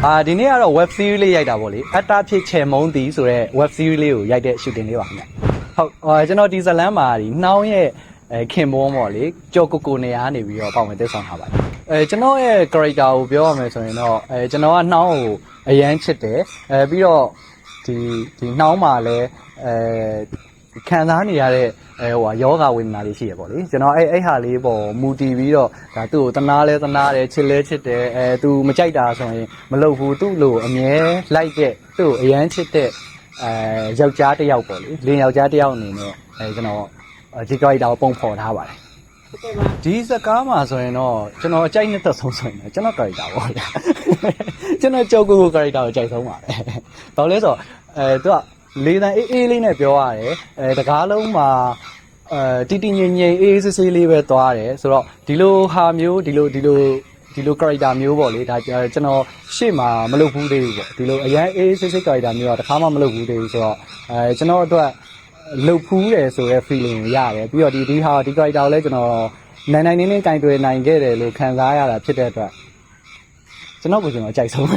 အာဒီနေ့ကတော့ web series လေးရိုက်တာပေါ့လေအတ္တဖြစ်ချေမုံတီဆိုတဲ့ web series လေးကိုရိုက်တဲ့ shooting လေးပါခင်ဗျဟုတ်အာကျွန်တော်ဒီဇလန်မှာဒီနှောင်းရဲ့အဲခင်ပွန်းပေါ့လေကြော်ကိုကိုနေရာနေပြီးတော့ပေါင်ဝင်တက်ဆောင်ထားပါတယ်အဲကျွန်တော်ရဲ့ character ကိုပြောရမယ်ဆိုရင်တော့အဲကျွန်တော်ကနှောင်းကိုအရန်ချစ်တယ်အဲပြီးတော့ဒီဒီနှောင်းမှာလည်းအဲခံစားနေရတဲ့ အဲဟိုဟာယောဂဝေဒနာလေးရှိရပေါ့လေကျွန်တော်အဲ့အဲ့ဟာလေးပေါ်မူတည်ပြီးတော့ဒါသူ့ကိုတနာလဲတနာတယ်ချစ်လဲချစ်တယ်အဲသူမကြိုက်တာဆိုရင်မလုပ်ဘူးသူ့လိုအမြဲလိုက်တဲ့သူ့ကိုအရန်ချစ်တဲ့အဲယောက်ျားတစ်ယောက်ပေါ့လေလင်းယောက်ျားတစ်ယောက်အနေနဲ့အဲကျွန်တော်ဒီကြိုက်တာကိုပုံဖော်ထားပါတယ်ဒီစကားမှာဆိုရင်တော့ကျွန်တော်အကြိုက်နှစ်သက်ဆုံးဆိုရင်တော့ကျွန်တော် character ပေါ့ဗျာကျွန်တော်ကြောက်ကိုကို character ကိုကြိုက်ဆုံးပါတယ်။ဘာလို့လဲဆိုတော့အဲသူက လေးတန်းအေးအေးလေးနဲ့ပြောရတယ်အဲတကားလုံးမှာအဲတီတီငင်ငင်အေးအေးဆေးဆေးလေးပဲသွားတယ်ဆိုတော့ဒီလိုဟာမျိုးဒီလိုဒီလိုဒီလို character မျိုးပေါ့လေဒါကျွန်တော်ရှေ့မှာမလုပ်ဘူးသေးဘူးပေါ့ဒီလိုအရန်အေးအေးဆေးဆေး character မျိုးကတခါမှမလုပ်ဘူးသေးဘူးဆိုတော့အဲကျွန်တော်အတွက်လှုပ်ဖူးတယ်ဆိုတဲ့ feeling ကိုရတယ်ပြီးတော့ဒီဒီဟာဒီ character ကိုလည်းကျွန်တော်နိုင်နိုင်နေနေကင်တွယ်နိုင်ခဲ့တယ်လို့ခံစားရတာဖြစ်တဲ့အတွက်ကျွန်တော်ကိုကျွန်တော်အကြိုက်ဆုံးပဲ